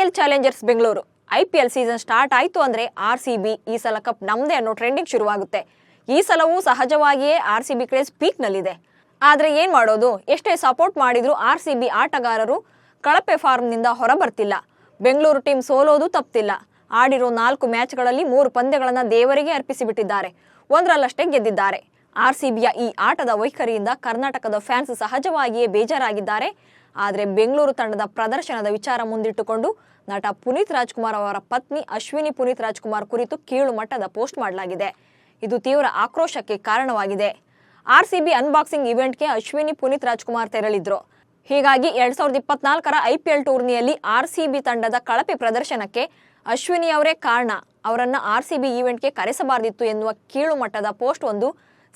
Royal Challengers Bengaluru. IPL season start ಆಯ್ತು ಅಂದ್ರೆ R C B ಈ ಸಲ ಕಪ್ ನಮ್ದೇ ಅನ್ನೋ ಟ್ರೆಂಡಿಂಗ್ ಶುರುವಾಗುತ್ತೆ. ಈ ಸಲವೂ ಸಹಜವಾಗಿಯೇ ಆರ್ ಸಿ ಬಿ ಕ್ರೇಜ್ ಪೀಕ್ನಲ್ಲಿದೆ. ಆದ್ರೆ ಏನು ಮಾಡೋದು? ಎಷ್ಟೇ ಸಪೋರ್ಟ್ ಮಾಡಿದ್ರು ಆರ್ ಸಿ ಬಿ ಆಟಗಾರರು ಕಳಪೆ ಫಾರ್ಮ್ನಿಂದ ಹೊರಬರ್ತಿಲ್ಲ. ಬೆಂಗಳೂರು ಟೀಮ್ ಸೋಲೋದು ತಪ್ತಿಲ್ಲ. ಆಡಿರೋ ನಾಲ್ಕು ಮ್ಯಾಚ್ಗಳಲ್ಲಿ ಮೂರು ಪಂದ್ಯಗಳನ್ನ ದೇವರಿಗೆ ಅರ್ಪಿಸಿಬಿಟ್ಟಿದ್ದಾರೆ. ಒಂದರಲ್ಲಷ್ಟೇ ಗೆದ್ದಿದ್ದಾರೆ. ಆರ್ ಸಿ ಬಿಯ ಈ ಆಟದ ವೈಖರಿಯಿಂದ ಕರ್ನಾಟಕದ ಫ್ಯಾನ್ಸ್ ಸಹಜವಾಗಿಯೇ ಬೇಜಾರಾಗಿದ್ದಾರೆ. ಆದರೆ ಬೆಂಗಳೂರು ತಂಡದ ಪ್ರದರ್ಶನದ ವಿಚಾರ ಮುಂದಿಟ್ಟುಕೊಂಡು ನಟ ಪುನೀತ್ ರಾಜ್ಕುಮಾರ್ ಅವರ ಪತ್ನಿ ಅಶ್ವಿನಿ ಪುನೀತ್ ರಾಜ್ಕುಮಾರ್ ಕುರಿತು ಕೀಳು ಮಟ್ಟದ ಪೋಸ್ಟ್ ಮಾಡಲಾಗಿದೆ. ಇದು ತೀವ್ರ ಆಕ್ರೋಶಕ್ಕೆ ಕಾರಣವಾಗಿದೆ. ಆರ್ ಸಿ ಬಿ ಅನ್ಬಾಕ್ಸಿಂಗ್ ಇವೆಂಟ್ಗೆ ಅಶ್ವಿನಿ ಪುನೀತ್ ರಾಜ್ಕುಮಾರ್ ತೆರಳಿದ್ರು. ಹೀಗಾಗಿ ಎರಡ್ ಸಾವಿರದ ಇಪ್ಪತ್ನಾಲ್ಕರ ಐಪಿಎಲ್ ಟೂರ್ನಿಯಲ್ಲಿ ಆರ್ ಸಿ ಬಿ ತಂಡದ ಕಳಪೆ ಪ್ರದರ್ಶನಕ್ಕೆ ಅಶ್ವಿನಿ ಅವರೇ ಕಾರಣ. ಅವರನ್ನು ಆರ್ ಸಿ ಬಿ ಈವೆಂಟ್ಗೆ ಕರೆಸಬಾರದಿತ್ತು ಎನ್ನುವ ಕೀಳು ಮಟ್ಟದ ಪೋಸ್ಟ್ ಒಂದು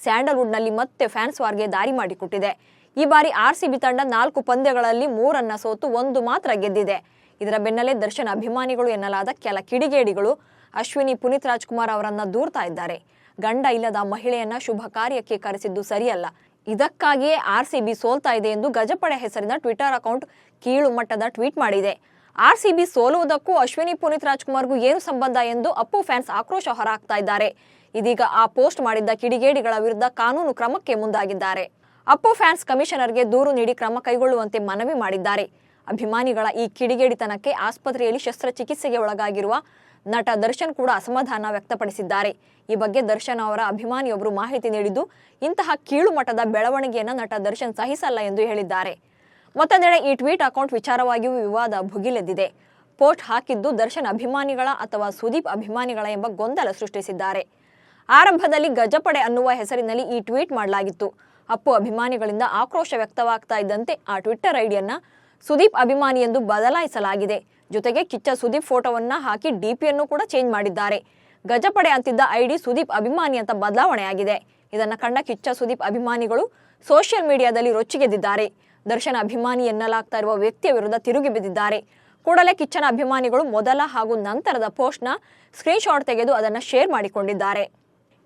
ಸ್ಯಾಂಡಲ್ವುಡ್ನಲ್ಲಿ ಮತ್ತೆ ಫ್ಯಾನ್ಸ್ ವಾರ್ಗೆ ದಾರಿ ಮಾಡಿಕೊಟ್ಟಿದೆ. ಈ ಬಾರಿ ಆರ್ ಸಿ ಬಿ ತಂಡ ನಾಲ್ಕು ಪಂದ್ಯಗಳಲ್ಲಿ ಮೂರನ್ನ ಸೋತು ಒಂದು ಮಾತ್ರ ಗೆದ್ದಿದೆ. ಇದರ ಬೆನ್ನಲ್ಲೇ ದರ್ಶನ್ ಅಭಿಮಾನಿಗಳು ಎನ್ನಲಾದ ಕೆಲ ಕಿಡಿಗೇಡಿಗಳು ಅಶ್ವಿನಿ ಪುನೀತ್ ರಾಜ್ಕುಮಾರ್ ಅವರನ್ನ ದೂರ್ತಾ ಇದ್ದಾರೆ. ಗಂಡ ಇಲ್ಲದ ಮಹಿಳೆಯನ್ನ ಶುಭ ಕಾರ್ಯಕ್ಕೆ ಕರೆಸಿದ್ದು ಸರಿಯಲ್ಲ. ಇದಕ್ಕಾಗಿಯೇ ಆರ್ ಸಿ ಬಿ ಸೋಲ್ತಾ ಇದೆ ಎಂದು ಗಜಪಡೆ ಹೆಸರಿನ ಟ್ವಿಟರ್ ಅಕೌಂಟ್ ಕೀಳು ಮಟ್ಟದ ಟ್ವೀಟ್ ಮಾಡಿದೆ. ಆರ್ ಸಿ ಬಿ ಸೋಲುವುದಕ್ಕೂ ಅಶ್ವಿನಿ ಪುನೀತ್ ರಾಜ್ಕುಮಾರ್ಗೂ ಏನು ಸಂಬಂಧ ಎಂದು ಅಪ್ಪು ಫ್ಯಾನ್ಸ್ ಆಕ್ರೋಶ ಹೊರಹಾಕ್ತಾ ಇದ್ದಾರೆ. ಇದೀಗ ಆ ಪೋಸ್ಟ್ ಮಾಡಿದ್ದ ಕಿಡಿಗೇಡಿಗಳ ವಿರುದ್ಧ ಕಾನೂನು ಕ್ರಮಕ್ಕೆ ಮುಂದಾಗಿದ್ದಾರೆ. ಅಪ್ಪು ಫ್ಯಾನ್ಸ್ ಕಮಿಷನರ್ಗೆ ದೂರು ನೀಡಿ ಕ್ರಮ ಕೈಗೊಳ್ಳುವಂತೆ ಮನವಿ ಮಾಡಿದ್ದಾರೆ. ಅಭಿಮಾನಿಗಳ ಈ ಕಿಡಿಗೇಡಿತನಕ್ಕೆ ಆಸ್ಪತ್ರೆಯಲ್ಲಿ ಶಸ್ತ್ರಚಿಕಿತ್ಸೆಗೆ ಒಳಗಾಗಿರುವ ನಟ ದರ್ಶನ್ ಕೂಡ ಅಸಮಾಧಾನ ವ್ಯಕ್ತಪಡಿಸಿದ್ದಾರೆ. ಈ ಬಗ್ಗೆ ದರ್ಶನ್ ಅವರ ಅಭಿಮಾನಿಯೊಬ್ಬರು ಮಾಹಿತಿ ನೀಡಿದ್ದು, ಇಂತಹ ಕೀಳುಮಟ್ಟದ ಬೆಳವಣಿಗೆಯನ್ನು ನಟ ದರ್ಶನ್ ಸಹಿಸಲ್ಲ ಎಂದು ಹೇಳಿದ್ದಾರೆ. ಮತ್ತೊಂದೆಡೆ ಈ ಟ್ವೀಟ್ ಅಕೌಂಟ್ ವಿಚಾರವಾಗಿಯೂ ವಿವಾದ ಭುಗಿಲೆದ್ದಿದೆ. ಪೋಸ್ಟ್ ಹಾಕಿದ್ದು ದರ್ಶನ್ ಅಭಿಮಾನಿಗಳ ಅಥವಾ ಸುದೀಪ್ ಅಭಿಮಾನಿಗಳ ಎಂಬ ಗೊಂದಲ ಸೃಷ್ಟಿಸಿದ್ದಾರೆ. ಆರಂಭದಲ್ಲಿ ಗಜಪಡೆ ಅನ್ನುವ ಹೆಸರಿನಲ್ಲಿ ಈ ಟ್ವೀಟ್ ಮಾಡಲಾಗಿತ್ತು. ಅಪ್ಪು ಅಭಿಮಾನಿಗಳಿಂದ ಆಕ್ರೋಶ ವ್ಯಕ್ತವಾಗ್ತಾ ಇದ್ದಂತೆ ಆ ಟ್ವಿಟ್ಟರ್ ಐಡಿಯನ್ನ ಸುದೀಪ್ ಅಭಿಮಾನಿ ಎಂದು ಬದಲಾಯಿಸಲಾಗಿದೆ. ಜೊತೆಗೆ ಕಿಚ್ಚ ಸುದೀಪ್ ಫೋಟೋವನ್ನ ಹಾಕಿ ಡಿಪಿಯನ್ನು ಕೂಡ ಚೇಂಜ್ ಮಾಡಿದ್ದಾರೆ. ಗಜಪಡೆ ಅಂತಿದ್ದ ಐಡಿ ಸುದೀಪ್ ಅಭಿಮಾನಿ ಅಂತ ಬದಲಾವಣೆಯಾಗಿದೆ. ಇದನ್ನು ಕಂಡ ಕಿಚ್ಚ ಸುದೀಪ್ ಅಭಿಮಾನಿಗಳು ಸೋಷಿಯಲ್ ಮೀಡಿಯಾದಲ್ಲಿ ರೊಚ್ಚಿಗೆದ್ದಿದ್ದಾರೆ. ದರ್ಶನ ಅಭಿಮಾನಿ ಎನ್ನಲಾಗ್ತಾ ಇರುವ ವ್ಯಕ್ತಿಯ ವಿರುದ್ಧ ತಿರುಗಿ ಬಿದ್ದಿದ್ದಾರೆ. ಕೂಡಲೇ ಕಿಚ್ಚನ ಅಭಿಮಾನಿಗಳು ಮೊದಲ ಹಾಗೂ ನಂತರದ ಪೋಸ್ಟ್ನ ಸ್ಕ್ರೀನ್ಶಾಟ್ ತೆಗೆದು ಅದನ್ನು ಶೇರ್ ಮಾಡಿಕೊಂಡಿದ್ದಾರೆ.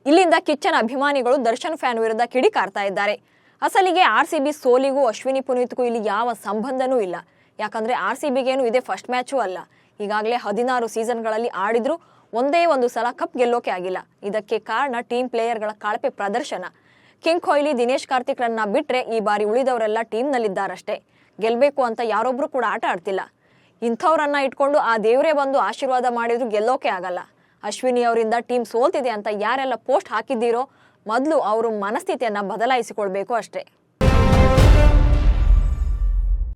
ಇಲ್ಲಿಂದ ಕಿಚ್ಚನ ಅಭಿಮಾನಿಗಳು ದರ್ಶನ್ ಫ್ಯಾನ್ ವಿರುದ್ಧ ಕಿಡಿಕಾರ್ತಾ ಇದ್ದಾರೆ. ಅಸಲಿಗೆ ಆರ್ ಸಿ ಬಿ ಸೋಲಿಗೂ, ಅಶ್ವಿನಿ ಪುನೀತ್ಗೂ ಇಲ್ಲಿ ಯಾವ ಸಂಬಂಧನೂ ಇಲ್ಲ. ಯಾಕಂದ್ರೆ ಆರ್ ಸಿ ಬಿಗೇನು ಇದೇ ಫಸ್ಟ್ ಮ್ಯಾಚೂ ಅಲ್ಲ. ಈಗಾಗಲೇ ಹದಿನಾರು ಸೀಸನ್ಗಳಲ್ಲಿ ಆಡಿದ್ರು ಒಂದೇ ಒಂದು ಸಲ ಕಪ್ ಗೆಲ್ಲೋಕೆ ಆಗಿಲ್ಲ. ಇದಕ್ಕೆ ಕಾರಣ ಟೀಮ್ ಪ್ಲೇಯರ್ಗಳ ಕಳಪೆ ಪ್ರದರ್ಶನ. ಕಿಂಗ್ ಕೊಹ್ಲಿ, ದಿನೇಶ್ ಕಾರ್ತಿಕ್ ರನ್ನ ಬಿಟ್ರೆ ಈ ಬಾರಿ ಉಳಿದವರೆಲ್ಲ ಟೀಮ್ನಲ್ಲಿದ್ದಾರಷ್ಟೇ. ಗೆಲ್ಲಬೇಕು ಅಂತ ಯಾರೊಬ್ಬರು ಕೂಡ ಆಟ ಆಡ್ತಿಲ್ಲ. ಇಂಥವ್ರನ್ನ ಇಟ್ಕೊಂಡು ಆ ದೇವರೇ ಬಂದು ಆಶೀರ್ವಾದ ಮಾಡಿದ್ರು ಗೆಲ್ಲೋಕೆ ಆಗಲ್ಲ. ಅಶ್ವಿನಿ ಅವರಿಂದ ಟೀಮ್ ಸೋಲ್ತಿದೆ ಅಂತ ಯಾರೆಲ್ಲ ಪೋಸ್ಟ್ ಹಾಕಿದ್ದೀರೋ ಮೊದಲು ಅವರು ಮನಸ್ಥಿತಿಯನ್ನು ಬದಲಾಯಿಸಿಕೊಳ್ಬೇಕು ಅಷ್ಟೇ.